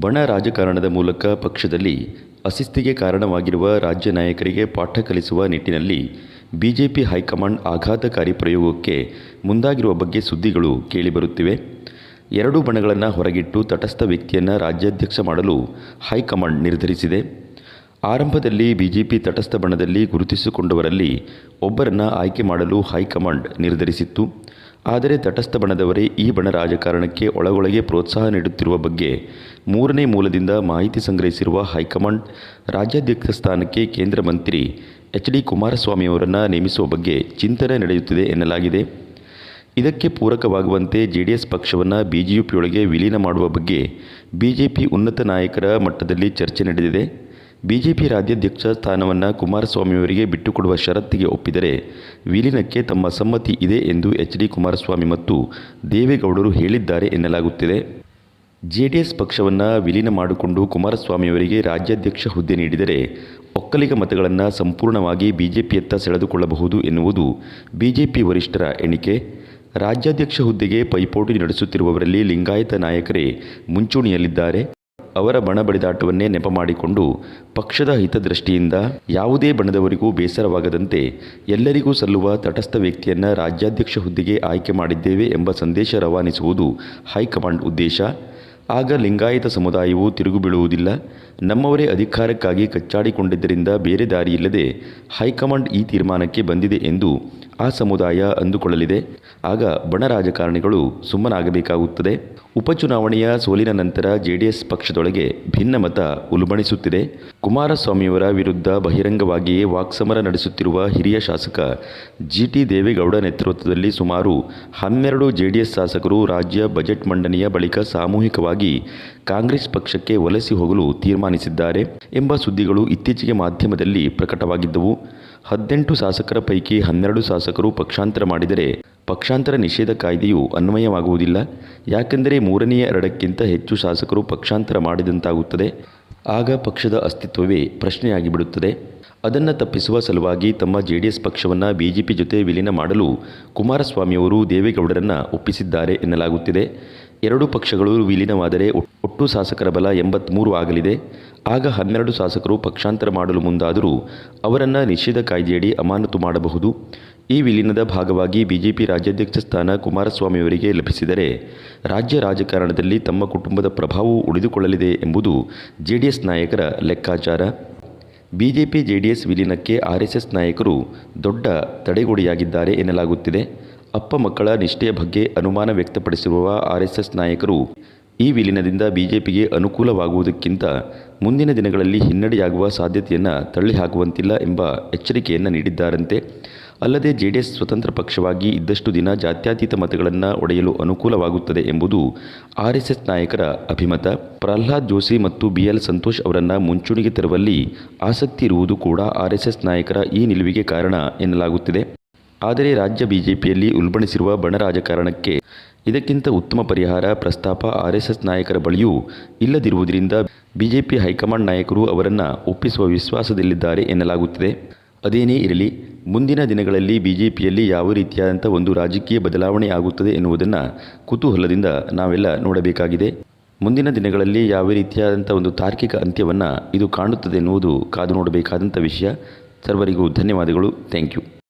ಬಣ ರಾಜಕಾರಣದ ಮೂಲಕ ಪಕ್ಷದಲ್ಲಿ ಅಸಿಸ್ತಿಗೆ ಕಾರಣವಾಗಿರುವ ರಾಜ್ಯ ನಾಯಕರಿಗೆ ಪಾಠ ಕಲಿಸುವ ನಿಟ್ಟಿನಲ್ಲಿ ಬಿಜೆಪಿ ಹೈಕಮಾಂಡ್ ಆಘಾತಕಾರಿ ಪ್ರಯೋಗಕ್ಕೆ ಮುಂದಾಗಿರುವ ಬಗ್ಗೆ ಸುದ್ದಿಗಳು ಕೇಳಿಬರುತ್ತಿವೆ. ಎರಡೂ ಬಣಗಳನ್ನು ಹೊರಗಿಟ್ಟು ತಟಸ್ಥ ವ್ಯಕ್ತಿಯನ್ನು ರಾಜ್ಯಾಧ್ಯಕ್ಷ ಮಾಡಲು ಹೈಕಮಾಂಡ್ ನಿರ್ಧರಿಸಿದೆ. ಆರಂಭದಲ್ಲಿ ಬಿಜೆಪಿ ತಟಸ್ಥ ಬಣದಲ್ಲಿ ಗುರುತಿಸಿಕೊಂಡವರಲ್ಲಿ ಒಬ್ಬರನ್ನು ಆಯ್ಕೆ ಮಾಡಲು ಹೈಕಮಾಂಡ್ ನಿರ್ಧರಿಸಿತ್ತು. ಆದರೆ ತಟಸ್ಥ ಬಣದವರೇ ಈ ಬಣ ರಾಜಕಾರಣಕ್ಕೆ ಒಳಗೊಳಗೆ ಪ್ರೋತ್ಸಾಹ ನೀಡುತ್ತಿರುವ ಬಗ್ಗೆ ಮೂರನೇ ಮೂಲದಿಂದ ಮಾಹಿತಿ ಸಂಗ್ರಹಿಸಿರುವ ಹೈಕಮಾಂಡ್ ರಾಜ್ಯಾಧ್ಯಕ್ಷ ಸ್ಥಾನಕ್ಕೆ ಕೇಂದ್ರ ಮಂತ್ರಿ ಎಚ್ ಡಿ ಕುಮಾರಸ್ವಾಮಿಯವರನ್ನು ನೇಮಿಸುವ ಬಗ್ಗೆ ಚಿಂತನೆ ನಡೆಯುತ್ತಿದೆ ಎನ್ನಲಾಗಿದೆ. ಇದಕ್ಕೆ ಪೂರಕವಾಗುವಂತೆ ಜೆಡಿಎಸ್ ಪಕ್ಷವನ್ನು ಬಿಜೆಪಿಯೊಳಗೆ ವಿಲೀನ ಮಾಡುವ ಬಗ್ಗೆ ಬಿಜೆಪಿ ಉನ್ನತ ನಾಯಕರ ಮಟ್ಟದಲ್ಲಿ ಚರ್ಚೆ ನಡೆದಿದೆ. ಬಿಜೆಪಿ ರಾಜ್ಯಾಧ್ಯಕ್ಷ ಸ್ಥಾನವನ್ನು ಕುಮಾರಸ್ವಾಮಿಯವರಿಗೆ ಬಿಟ್ಟುಕೊಡುವ ಷರತ್ತಿಗೆ ಒಪ್ಪಿದರೆ ವಿಲೀನಕ್ಕೆ ತಮ್ಮ ಸಮ್ಮತಿ ಇದೆ ಎಂದು ಎಚ್ ಡಿ ಕುಮಾರಸ್ವಾಮಿ ಮತ್ತು ದೇವೇಗೌಡರು ಹೇಳಿದ್ದಾರೆ ಎನ್ನಲಾಗುತ್ತಿದೆ. ಜೆಡಿಎಸ್ ಪಕ್ಷವನ್ನು ವಿಲೀನ ಮಾಡಿಕೊಂಡು ಕುಮಾರಸ್ವಾಮಿಯವರಿಗೆ ರಾಜ್ಯಾಧ್ಯಕ್ಷ ಹುದ್ದೆ ನೀಡಿದರೆ ಒಕ್ಕಲಿಗ ಮತಗಳನ್ನು ಸಂಪೂರ್ಣವಾಗಿ ಬಿಜೆಪಿಯತ್ತ ಸೆಳೆದುಕೊಳ್ಳಬಹುದು ಎನ್ನುವುದು ಬಿಜೆಪಿ ವರಿಷ್ಠರ ಎಣಿಕೆ. ರಾಜ್ಯಾಧ್ಯಕ್ಷ ಹುದ್ದೆಗೆ ಪೈಪೋಟಿ ನಡೆಸುತ್ತಿರುವವರಲ್ಲಿ ಲಿಂಗಾಯತ ನಾಯಕರೇ ಮುಂಚೂಣಿಯಲ್ಲಿದ್ದಾರೆ. ಅವರ ಬಣ ಬಡಿದಾಟವನ್ನೇ ನೆಪ ಮಾಡಿಕೊಂಡು ಪಕ್ಷದ ಹಿತದೃಷ್ಟಿಯಿಂದ ಯಾವುದೇ ಬಣದವರಿಗೂ ಬೇಸರವಾಗದಂತೆ ಎಲ್ಲರಿಗೂ ಸಲ್ಲುವ ತಟಸ್ಥ ವ್ಯಕ್ತಿಯನ್ನು ರಾಜ್ಯಾಧ್ಯಕ್ಷ ಹುದ್ದೆಗೆ ಆಯ್ಕೆ ಮಾಡಿದ್ದೇವೆ ಎಂಬ ಸಂದೇಶ ರವಾನಿಸುವುದು ಹೈಕಮಾಂಡ್ ಉದ್ದೇಶ. ಆಗ ಲಿಂಗಾಯತ ಸಮುದಾಯವು ತಿರುಗು ಬೀಳುವುದಿಲ್ಲ ನಮ್ಮವರೇ ಅಧಿಕಾರಕ್ಕಾಗಿ ಕಚ್ಚಾಡಿಕೊಂಡಿದ್ದರಿಂದ ಬೇರೆ ದಾರಿಯಿಲ್ಲದೆ ಹೈಕಮಾಂಡ್ ಈ ತೀರ್ಮಾನಕ್ಕೆ ಬಂದಿದೆ ಎಂದು ಆ ಸಮುದಾಯ ಅಂದುಕೊಳ್ಳಲಿದೆ. ಆಗ ಬಣ ರಾಜಕಾರಣಿಗಳು ಸುಮ್ಮನಾಗಬೇಕಾಗುತ್ತದೆ. ಉಪಚುನಾವಣೆಯ ಸೋಲಿನ ನಂತರ ಜೆಡಿಎಸ್ ಪಕ್ಷದೊಳಗೆ ಭಿನ್ನಮತ ಉಲ್ಬಣಿಸುತ್ತಿದೆ. ಕುಮಾರಸ್ವಾಮಿಯವರ ವಿರುದ್ಧ ಬಹಿರಂಗವಾಗಿಯೇ ವಾಕ್ಸಮರ ನಡೆಸುತ್ತಿರುವ ಹಿರಿಯ ಶಾಸಕ ಜಿ ಟಿ ದೇವೇಗೌಡ ನೇತೃತ್ವದಲ್ಲಿ ಸುಮಾರು ಹನ್ನೆರಡು ಜೆಡಿಎಸ್ ಶಾಸಕರು ರಾಜ್ಯ ಬಜೆಟ್ ಮಂಡನೆಯ ಬಳಿಕ ಸಾಮೂಹಿಕವಾಗಿ ಕಾಂಗ್ರೆಸ್ ಪಕ್ಷಕ್ಕೆ ವಲಸೆ ಹೋಗಲು ತೀರ್ಮಾನಿಸಿದ್ದಾರೆ ಎಂಬ ಸುದ್ದಿಗಳು ಇತ್ತೀಚೆಗೆ ಮಾಧ್ಯಮದಲ್ಲಿ ಪ್ರಕಟವಾಗಿದ್ದವು. ಹದಿನೆಂಟು ಶಾಸಕರ ಪೈಕಿ ಹನ್ನೆರಡು ಶಾಸಕರು ಪಕ್ಷಾಂತರ ಮಾಡಿದರೆ ಪಕ್ಷಾಂತರ ನಿಷೇಧ ಕಾಯ್ದೆಯು ಅನ್ವಯವಾಗುವುದಿಲ್ಲ. ಯಾಕೆಂದರೆ ಮೂರನೆಯ ಎರಡಕ್ಕಿಂತ ಹೆಚ್ಚು ಶಾಸಕರು ಪಕ್ಷಾಂತರ ಮಾಡಿದಂತಾಗುತ್ತದೆ. ಆಗ ಪಕ್ಷದ ಅಸ್ತಿತ್ವವೇ ಪ್ರಶ್ನೆಯಾಗಿಬಿಡುತ್ತದೆ. ಅದನ್ನು ತಪ್ಪಿಸುವ ಸಲುವಾಗಿ ತಮ್ಮ ಜೆಡಿಎಸ್ ಪಕ್ಷವನ್ನು ಬಿಜೆಪಿ ಜೊತೆ ವಿಲೀನ ಮಾಡಲು ಕುಮಾರಸ್ವಾಮಿಯವರು ದೇವೇಗೌಡರನ್ನು ಒಪ್ಪಿಸಿದ್ದಾರೆ ಎನ್ನಲಾಗುತ್ತಿದೆ. ಎರಡು ಪಕ್ಷಗಳು ವಿಲೀನವಾದರೆ ಒಟ್ಟು ಶಾಸಕರ ಬಲ ಎಂಬತ್ಮೂರು ಆಗಲಿದೆ. ಆಗ ಹನ್ನೆರಡು ಶಾಸಕರು ಪಕ್ಷಾಂತರ ಮಾಡಲು ಮುಂದಾದರೂ ಅವರನ್ನು ನಿಷೇಧ ಕಾಯ್ದೆಯಡಿ ಅಮಾನತು ಮಾಡಬಹುದು. ಈ ವಿಲೀನದ ಭಾಗವಾಗಿ ಬಿಜೆಪಿ ರಾಜ್ಯಾಧ್ಯಕ್ಷ ಸ್ಥಾನ ಕುಮಾರಸ್ವಾಮಿಯವರಿಗೆ ಲಭಿಸಿದರೆ ರಾಜ್ಯ ರಾಜಕಾರಣದಲ್ಲಿ ತಮ್ಮ ಕುಟುಂಬದ ಪ್ರಭಾವವು ಉಳಿದುಕೊಳ್ಳಲಿದೆ ಎಂಬುದು ಜೆಡಿಎಸ್ ನಾಯಕರ ಲೆಕ್ಕಾಚಾರ. ಬಿಜೆಪಿ ಜೆಡಿಎಸ್ ವಿಲೀನಕ್ಕೆ ಆರ್ಎಸ್ಎಸ್ ನಾಯಕರು ದೊಡ್ಡ ತಡೆಗೋಡೆಯಾಗಿದ್ದಾರೆ ಎನ್ನಲಾಗುತ್ತಿದೆ. ಅಪ್ಪ ಮಕ್ಕಳ ನಿಷ್ಠೆಯ ಬಗ್ಗೆ ಅನುಮಾನ ವ್ಯಕ್ತಪಡಿಸಿರುವ ಆರ್ಎಸ್ಎಸ್ ನಾಯಕರು ಈ ವಿಲೀನದಿಂದ ಬಿಜೆಪಿಗೆ ಅನುಕೂಲವಾಗುವುದಕ್ಕಿಂತ ಮುಂದಿನ ದಿನಗಳಲ್ಲಿ ಹಿನ್ನಡೆಯಾಗುವ ಸಾಧ್ಯತೆಯನ್ನು ತಳ್ಳಿಹಾಕುವಂತಿಲ್ಲ ಎಂಬ ಎಚ್ಚರಿಕೆಯನ್ನು ನೀಡಿದ್ದಾರಂತೆ. ಅಲ್ಲದೆ ಜೆಡಿಎಸ್ ಸ್ವತಂತ್ರ ಪಕ್ಷವಾಗಿ ಇದ್ದಷ್ಟು ದಿನ ಜಾತ್ಯತೀತ ಮತಗಳನ್ನು ಒಡೆಯಲು ಅನುಕೂಲವಾಗುತ್ತದೆ ಎಂಬುದು ಆರ್ಎಸ್ಎಸ್ ನಾಯಕರ ಅಭಿಮತ. ಪ್ರಹ್ಲಾದ್ ಜೋಶಿ ಮತ್ತು ಬಿ ಎಲ್ ಸಂತೋಷ್ ಅವರನ್ನು ಮುಂಚೂಣಿಗೆ ತರುವಲ್ಲಿ ಆಸಕ್ತಿ ಇರುವುದು ಕೂಡ ಆರ್ಎಸ್ಎಸ್ ನಾಯಕರ ಈ ನಿಲುವಿಗೆ ಕಾರಣ ಎನ್ನಲಾಗುತ್ತಿದೆ. ಆದರೆ ರಾಜ್ಯ ಬಿಜೆಪಿಯಲ್ಲಿ ಉಲ್ಬಣಿಸಿರುವ ಬಣ ರಾಜಕಾರಣಕ್ಕೆ ಇದಕ್ಕಿಂತ ಉತ್ತಮ ಪರಿಹಾರ ಪ್ರಸ್ತಾಪ ಆರ್ಎಸ್ಎಸ್ ನಾಯಕರ ಬಳಿಯೂ ಇಲ್ಲದಿರುವುದರಿಂದ ಬಿಜೆಪಿ ಹೈಕಮಾಂಡ್ ನಾಯಕರು ಅವರನ್ನು ಒಪ್ಪಿಸುವ ವಿಶ್ವಾಸದಲ್ಲಿದ್ದಾರೆ ಎನ್ನಲಾಗುತ್ತಿದೆ. ಅದೇನೇ ಇರಲಿ, ಮುಂದಿನ ದಿನಗಳಲ್ಲಿ ಬಿಜೆಪಿಯಲ್ಲಿ ಯಾವ ರೀತಿಯಾದಂಥ ಒಂದು ರಾಜಕೀಯ ಬದಲಾವಣೆ ಆಗುತ್ತದೆ ಎನ್ನುವುದನ್ನು ಕುತೂಹಲದಿಂದ ನಾವೆಲ್ಲ ನೋಡಬೇಕಾಗಿದೆ. ಮುಂದಿನ ದಿನಗಳಲ್ಲಿ ಯಾವ ರೀತಿಯಾದಂಥ ಒಂದು ತಾರ್ಕಿಕ ಅಂತ್ಯವನ್ನು ಇದು ಕಾಣುತ್ತದೆ ಎನ್ನುವುದು ಕಾದು ನೋಡಬೇಕಾದಂಥ ವಿಷಯ. ಸರ್ವರಿಗೂ ಧನ್ಯವಾದಗಳು. Thank you.